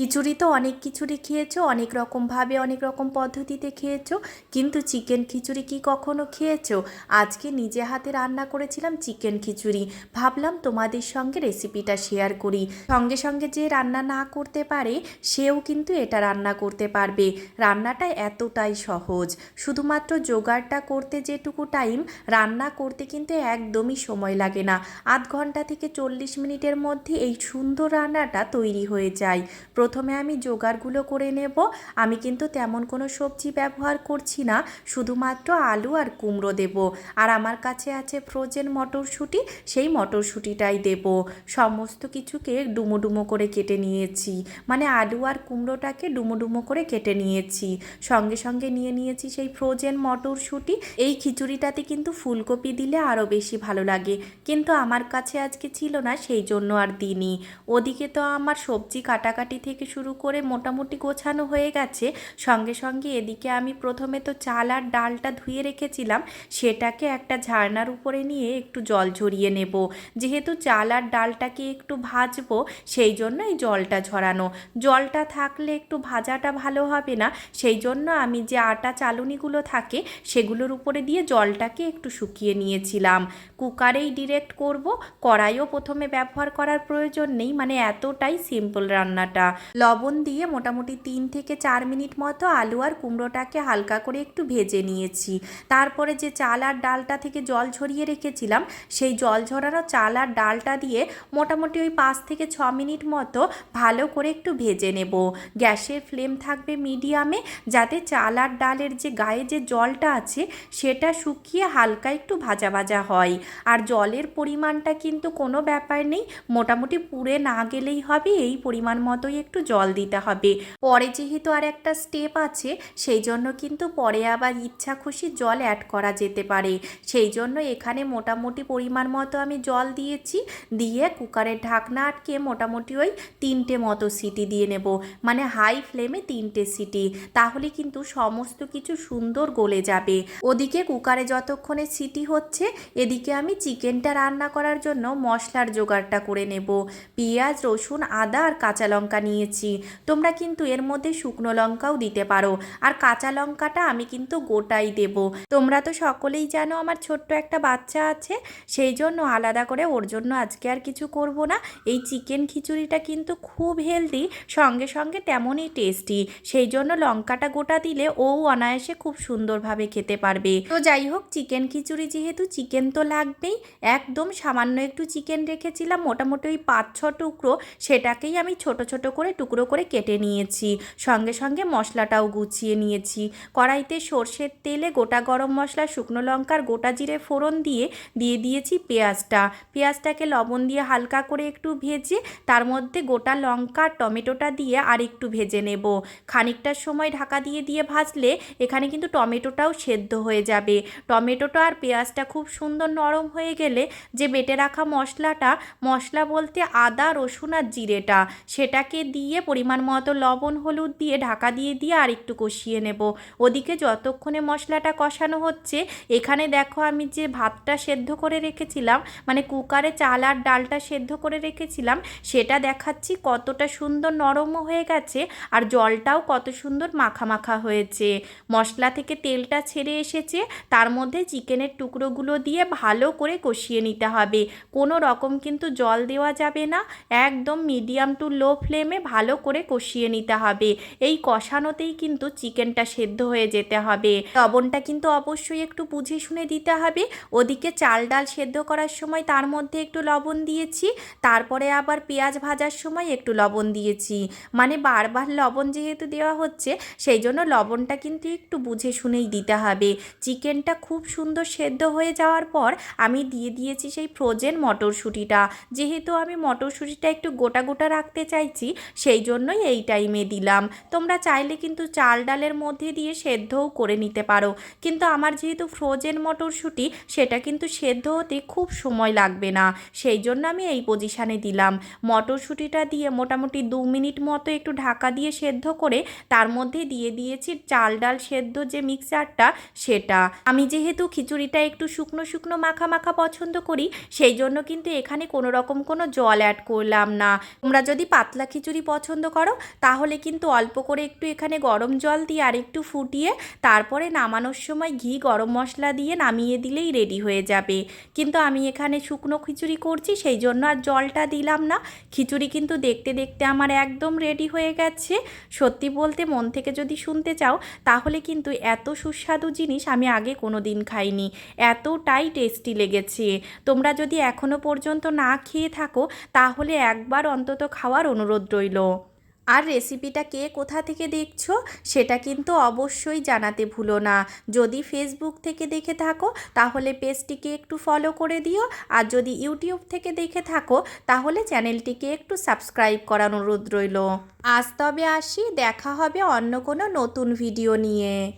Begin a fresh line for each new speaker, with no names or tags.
খিচুড়ি তো অনেক খিচুড়ি খেয়েছো, অনেক রকমভাবে অনেক রকম পদ্ধতিতে খেয়েছো, কিন্তু চিকেন খিচুড়ি কি কখনো খেয়েছো? আজকে নিজে হাতে রান্না করেছিলাম চিকেন খিচুড়ি। ভাবলাম তোমাদের সঙ্গে রেসিপিটা শেয়ার করি। সঙ্গে সঙ্গে যে রান্না না করতে পারে, সেও কিন্তু এটা রান্না করতে পারবে। রান্নাটা এতটাই সহজ। শুধুমাত্র জোগাড়টা করতে যেটুকু টাইম, রান্না করতে কিন্তু একদমই সময় লাগে না। আধ ঘণ্টা থেকে চল্লিশ মিনিটের মধ্যে এই সুন্দর রান্নাটা তৈরি হয়ে যায়। প্রথমে আমি জোগাড়গুলো করে নেব। আমি কিন্তু তেমন কোনো সবজি ব্যবহার করছি না, শুধুমাত্র আলু আর কুমড়ো দেব। আর আমার কাছে আছে ফ্রোজেন মটরশুঁটি, সেই মটরশুঁটিটাই দেব। সমস্ত কিছুকে ডুমো করে কেটে নিয়েছি। মানে আলু আর কুমড়োটাকে ডুমো করে কেটে নিয়েছি। সঙ্গে সঙ্গে নিয়ে নিয়েছি সেই ফ্রোজেন মটরশুঁটি। এই খিচুড়িটাতে কিন্তু ফুলকপি দিলে আরও বেশি ভালো লাগে। কিন্তু আমার কাছে আজকে ছিল না, সেই জন্য আর দিইনি। ওদিকে তো আমার সবজি কাটাকাটি থেকে শুরু করে মোটামুটি গোছানো হয়ে গেছে। সঙ্গে সঙ্গে এদিকে আমি প্রথমে তো চাল আর ডালটা ধুয়ে রেখেছিলাম, সেটাকে একটা ঝাড়নার উপরে নিয়ে একটু জল ঝরিয়ে নেব। যেহেতু চাল আর ডালটাকে একটু ভাজবো, সেই জন্য এই জলটা ঝরানো। জলটা থাকলে একটু ভাজাটা ভালো হবে না, সেই জন্য আমি যে আটা চালুনিগুলো থাকে, সেগুলোর উপরে দিয়ে জলটাকে একটু শুকিয়ে নিয়েছিলাম। কুকারেই ডিরেক্ট করব, কড়াইও প্রথমে ব্যবহার করার প্রয়োজন নেই মানে এতটাই সিম্পল রান্নাটা। লবণ দিয়ে মোটামুটি তিন থেকে চার মিনিট মতো আলু আর কুমড়োটাকে হালকা করে একটু ভেজে নিয়েছি। তারপরে যে চাল আর ডালটা থেকে জল ঝরিয়ে রেখেছিলাম, সেই জল ঝরানো চাল আর ডালটা দিয়ে মোটামুটি ওই পাঁচ থেকে ছ মিনিট মতো ভালো করে একটু ভেজে নেব। গ্যাসের ফ্লেম থাকবে মিডিয়ামে, যাতে চাল আর ডালের যে গায়ে যে জলটা আছে, সেটা শুকিয়ে হালকা একটু ভাজা ভাজা হয়। আর জলের পরিমাণটা কিন্তু কোনো ব্যাপার নেই, মোটামুটি পুড়ে না গেলেই হবে, এই পরিমাণ মতোই একটু জল দিতে হবে। পরে যেহেতু আর একটা স্টেপ আছে সেই জন্য কিন্তু পরে আবার ইচ্ছা খুশি জল অ্যাড করা যেতে পারে। সেই জন্য এখানে মোটামুটি পরিমাণ মতো আমি জল দিয়েছি। দিয়ে কুকারের ঢাকনা আটকে মোটামুটি ওই তিনটে মতো সিটি দিয়ে নেব। মানে হাই ফ্লেমে তিনটে সিটি। তাহলে কিন্তু সমস্ত কিছু সুন্দর গলে যাবে। ওদিকে কুকারে যতক্ষণে সিটি হচ্ছে, এদিকে আমি চিকেনটা রান্না করার জন্য মশলার জোগাড়টা করে নেব। পেঁয়াজ, রসুন, আদা আর কাঁচা লঙ্কা নিয়েছি তোমরা কিন্তু এর মধ্যে শুকনো লঙ্কাও দিতে পারো। আর কাঁচা লঙ্কাটা আমি কিন্তু গোটাই দেব। তোমরা তো সকলেই জানো আমার ছোট্ট একটা বাচ্চা আছে, সেই জন্য আলাদা করে ওর জন্য আজকে আর কিছু করব না। এই চিকেন খিচুড়িটা কিন্তু খুব হেলদি, সঙ্গে সঙ্গে তেমনই টেস্টি। সেই জন্য লঙ্কাটা গোটা দিলে ও অনায়াসে খুব সুন্দরভাবে খেতে পারবে। তো যাই হোক, চিকেন খিচুড়ি যেহেতু চিকেন তো লাগবেই, একদম সামান্য একটু চিকেন রেখেছিলাম, মোটামুটি ওই পাঁচ ছ টুকরো, সেটাকেই আমি ছোট ছোট করে টুকরো করে কেটে নিয়েছি। সঙ্গে সঙ্গে মশলাটাও গুছিয়ে নিয়েছি। কড়াইতে সর্ষের তেলে গোটা গরম মশলা, শুকনো লঙ্কার গোটা জিরে ফোড়ন দিয়ে দিয়ে দিয়েছি পেঁয়াজটা। পেঁয়াজটাকে লবণ দিয়ে হালকা করে একটু ভেজে, তার মধ্যে গোটা লঙ্কা, টমেটোটা দিয়ে আর একটু ভেজে নেব। খানিকটার সময় ঢাকা দিয়ে দিয়ে ভাজলে এখানে কিন্তু টমেটোটাও সেদ্ধ হয়ে যাবে। টমেটোটা আর পেঁয়াজটা খুব সুন্দর নরম হয়ে গেলে যে বেটে রাখা মশলাটা, মশলা বলতে আদা, রসুন আর জিরেটা, সেটাকে দিয়ে পরিমাণ মতো লবণ, হলুদ দিয়ে ঢাকা দিয়ে দিয়ে আর একটু কষিয়ে নেব। ওদিকে যতক্ষণে মশলাটা কষানো হচ্ছে, এখানে দেখো আমি যে ভাতটা সেদ্ধ করে রেখেছিলাম মানে কুকারে চাল আর ডালটা সেদ্ধ করে রেখেছিলাম, সেটা দেখাচ্ছি কতটা সুন্দর নরমও হয়ে গেছে আর জলটাও কত সুন্দর মাখা মাখা হয়েছে। মশলা থেকে তেলটা ছেড়ে এসেছে, তার মধ্যে চিকেনের টুকরোগুলো দিয়ে ভালো করে কষিয়ে নিতে হবে। কোনো রকম কিন্তু জল দেওয়া যাবে না, একদম মিডিয়াম টু লো ফ্লেমে ভালো করে কষিয়ে নিতে হবে। এই কষানোতেই কিন্তু চিকেনটা সেদ্ধ হয়ে যেতে হবে। লবণটা কিন্তু অবশ্যই একটু বুঝে শুনে দিতে হবে। ওদিকে চাল ডাল সেদ্ধ করার সময় তার মধ্যে একটু লবণ দিয়েছি। তারপরে আবার পেঁয়াজ ভাজার সময় একটু লবণ দিয়েছি। মানে বারবার লবণ যেহেতু দেওয়া হচ্ছে, সেই জন্য লবণটা কিন্তু একটু বুঝে শুনেই দিতে হবে। চিকেনটা খুব সুন্দর সেদ্ধ হয়ে যাওয়ার পর আমি দিয়ে দিয়েছি সেই ফ্রোজেন মটরশুঁটিটা। যেহেতু আমি মটরশুঁটিটা একটু গোটা গোটা রাখতে চাইছি সেই জন্যই এই টাইমে দিলাম। তোমরা চাইলে কিন্তু চাল ডালের মধ্যে দিয়ে সেদ্ধও করে নিতে পারো। কিন্তু আমার যেহেতু ফ্রোজেন মটরশুঁটি সেটা কিন্তু সেদ্ধ হতে খুব সময় লাগবে না। সেই জন্য আমি এই পজিশানে দিলাম। মটরশুঁটিটা দিয়ে মোটামুটি দু মিনিট মতো একটু ঢাকা দিয়ে সেদ্ধ করে, তার মধ্যে দিয়ে দিয়েছি চাল ডাল সেদ্ধ যে মিক্সচারটা সেটা। আমি যেহেতু খিচুড়িটা একটু শুকনো শুকনো মাখা মাখা পছন্দ করি, সেই জন্য কিন্তু এখানে কোনো রকম কোনো জল অ্যাড করলাম না। তোমরা যদি পাতলা খিচুড়ি পছন্দ করো, তাহলে কিন্তু অল্প করে একটু এখানে গরম জল দিয়ে আর একটু ফুটিয়ে তারপরে নামানোর সময় ঘি, গরম মশলা দিয়ে নামিয়ে দিলেই রেডি হয়ে যাবে। কিন্তু আমি এখানে শুকনো খিচুড়ি করছি, সেই জন্য আর জলটা দিলাম না। খিচুড়ি কিন্তু দেখতে দেখতে আমার একদম রেডি হয়ে গেছে। সত্যি বলতে মন থেকে যদি শুনতে চাও, তাহলে কিন্তু এত সুস্বাদু জিনিস আমি আগে কোনো দিন খাইনি। এতটাই টেস্টি লেগেছে। তোমরা যদি এখনও পর্যন্ত না খেয়ে থাকো, তাহলে একবার অন্তত খাওয়ার অনুরোধ রইল। আর রেসিপিটা কে কোথা থেকে দেখছ সেটা কিন্তু অবশ্যই জানাতে ভুলো না। যদি ফেসবুক থেকে দেখে থাকো, তাহলে পেজটিকে একটু ফলো করে দিও। আর যদি ইউটিউব থেকে দেখে থাকো, তাহলে চ্যানেলটিকে একটু সাবস্ক্রাইব করার অনুরোধ রইল। আজ তবে আসি, দেখা হবে অন্য কোনো নতুন ভিডিও নিয়ে।